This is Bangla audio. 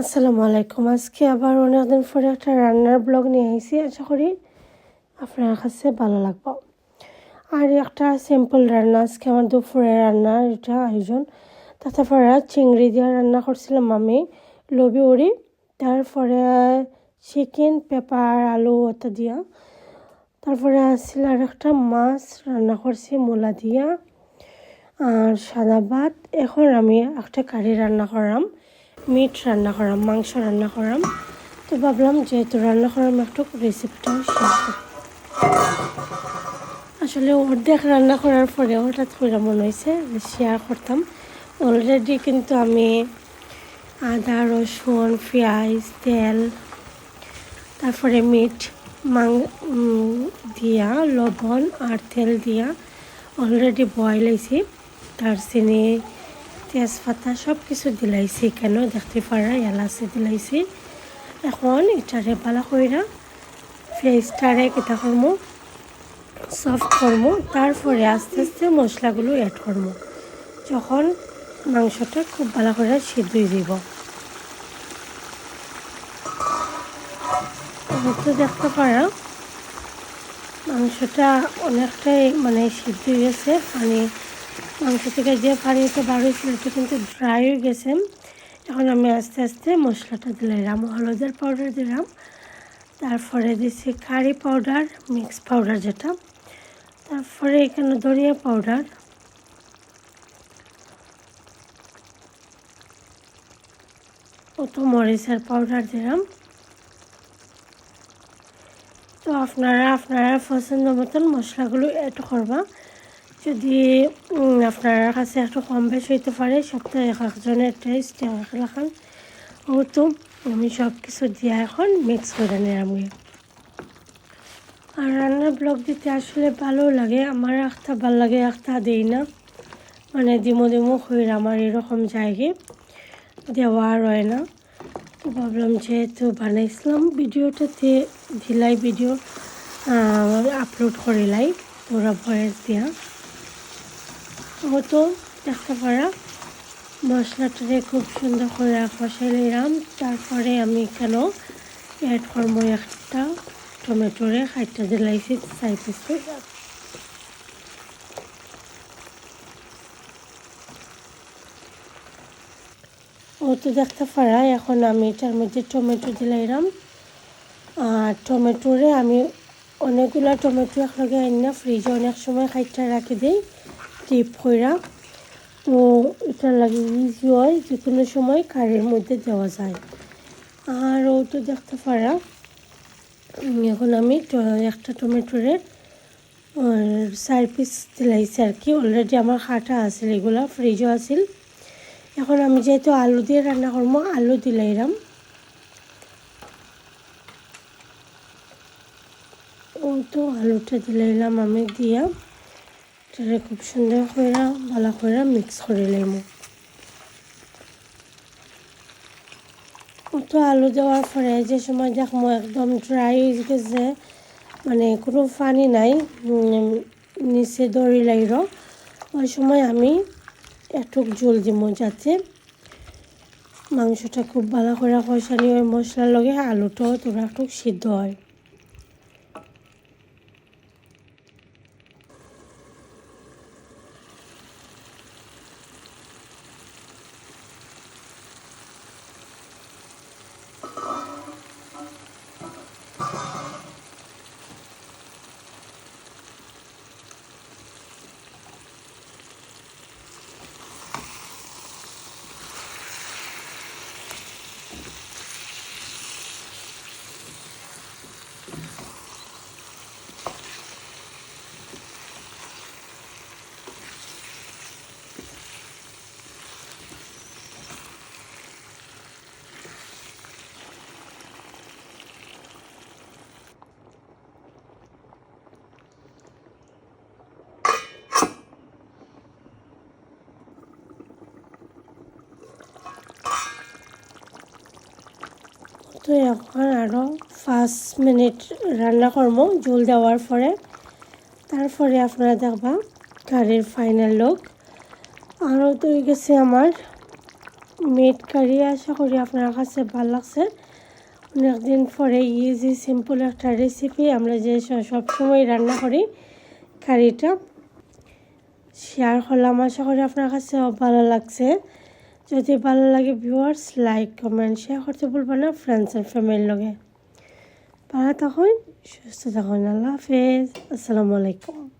আসসালামু আলাইকুম। আজকে আবার অনেকদিন পরে একটা রান্নার ব্লগ নিয়ে আইছি। আশা করি আপনার কাছে ভালো লাগবে। আর একটা সিম্পল রান্না। আজকে আমার দুপুরে রান্নার এটা আয়োজন। তারপরে চিংড়ি দিয়ে রান্না করছিলাম আমি, লবি উড়ি তারপরে চিকেন পেপার আলু ওটা দিয়া। তারপরে আসছিল আর একটা মাছ, রান্না করছি মূলা দিয়া। আর সাদা ভাত। এখন আমি একটা কারি রান্না করলাম। মিট রান্না করাম, মাংস রান্না করাম। তো ভাবলাম যেহেতু রান্না করাম, একটু রেসিপিটাও শেয়ার করি। আসলে অর্ধেক রান্না করার পরে হঠাৎ করে মনে হয়েছে শেয়ার করতাম। অলরেডি কিন্তু আমি আদা, রসুন, পেঁয়াজ, তেল, তারপরে মিট মাং দিয়া, লবণ আর তেল দিয়া অলরেডি বয়েল হয়েছি। দারচিনি তেজপাতা সব কিছু দিলাইছি, কেন দেখতে পারা, এলাচি দিলাইছি। এখন এটারে বালা কইরা পেঁয়াজটারে কেটা করব সফট করব তারপরে আস্তে আস্তে মশলাগুলো অ্যাড করব যখন মাংসটা খুব ভালো করে সিদ্ধ হয়ে যাব তো দেখতে পারা, মাংসটা অনেকটাই মানে সিদ্ধ গেছে পানি মাংস থেকে যে পানিটা বার হয়েছিল, এটা কিন্তু ড্রাই হয়ে গেছে। এখন আমি আস্তে আস্তে মশলাটা দিলাম, হলুদের পাউডার দিলাম। তারপরে দিচ্ছি কারি পাউডার মিক্স পাউডার যেটা। তারপরে এখানে দরিয়া পাউডার কত মরিচের পাউডার দিলাম। তো আপনারা আপনারা পছন্দ মতন মশলাগুলো অ্যাড করবা। যদি আপনার কাছে একটু কম বেশ হইতে পারে, সপ্তাহে এক একজনের এক লাখান ও তো আমি সব কিছু দিয়ে এখন মিক্স করে নিলাম আর রান্নার ব্লগ দিতে আসলে ভালো লাগে, আমার একটা ভালো লাগে, একটা দেই না। মানে দিমো দিমো হইলে আমার এরকম জায়গায় দেওয়া হয় না। তো ভাবলাম যেহেতু বানাইছিলাম ভিডিওটাতে, দিলাই ভিডিও আপলোড করিলাই, পুরো ভয়েস দিয়া। হতো দেখতে পারা মশলাটারে খুব সুন্দর করে কষাই নিলাম তারপরে আমি কেন অ্যাড করব একটা টমেটোরে খাইটা দিলাইছি চাই পিস ও তো দেখতে পারা, এখন আমি এটার মধ্যে টমেটো দিলাইলাম আর টমেটোরে আমি অনেকগুলো টমেটো একলগে আনি না ফ্রিজে অনেক সময় খাইটা রাখি দিই। ডিপ কইরা তো এটা লাগে ইজি হয় যে কোনো সময় কারের মধ্যে দেওয়া যায়। আর ও তো দেখতে পারা এখন আমি একটা টমেটোরে চার পিস দিলাইছি আর কি। অলরেডি আমার খাটা আছিল এগুলো ফ্রিজও আছিল। এখন আমি যেহেতু আলু দিয়ে রান্না করব, আলু দিলাইরাম। ও তো আলুটা দিলাইলাম আমি দিয়া। এটারে খুব সুন্দর করে ভালো করে মিক্স করে নেব। তো আলু দেওয়ার পরে যে সময় দেখব একদম ড্রাই হয়ে গেছে মানে কোনো পানি নাই নিচে দড়ি লাইর ওই সময় আমি একটু জল দিব যাতে মাংসটা খুব ভালো করে কষানি ওই মশলার লগে আলুটাও তোরা একটু সিদ্ধ হয়। তো এখন আরও পাঁচ মিনিট রান্না করব, জল দেওয়ার পরে। তারপরে আপনারা দেখবা গাড়ির ফাইনাল লোক আরও তো গেছে আমার মিট কারি আশা করি আপনার কাছে ভালো লাগছে। অনেকদিন পরে ইজি সিম্পল একটা রেসিপি আমরা যে সবসময় রান্না করি কারিটা শেয়ার করলাম, আশা করি আপনার কাছে ভালো লাগছে। যদি ভালো লাগে ভিউয়ার্স লাইক কমেন্ট শেয়ার করতে বলব না ফ্রেন্ডস অ্যান্ড ফ্যামিলির লগে। ভালো থাকুন, সুস্থ থাকুন, আল্লাহ হাফেজ। আসসালামু আলাইকুম।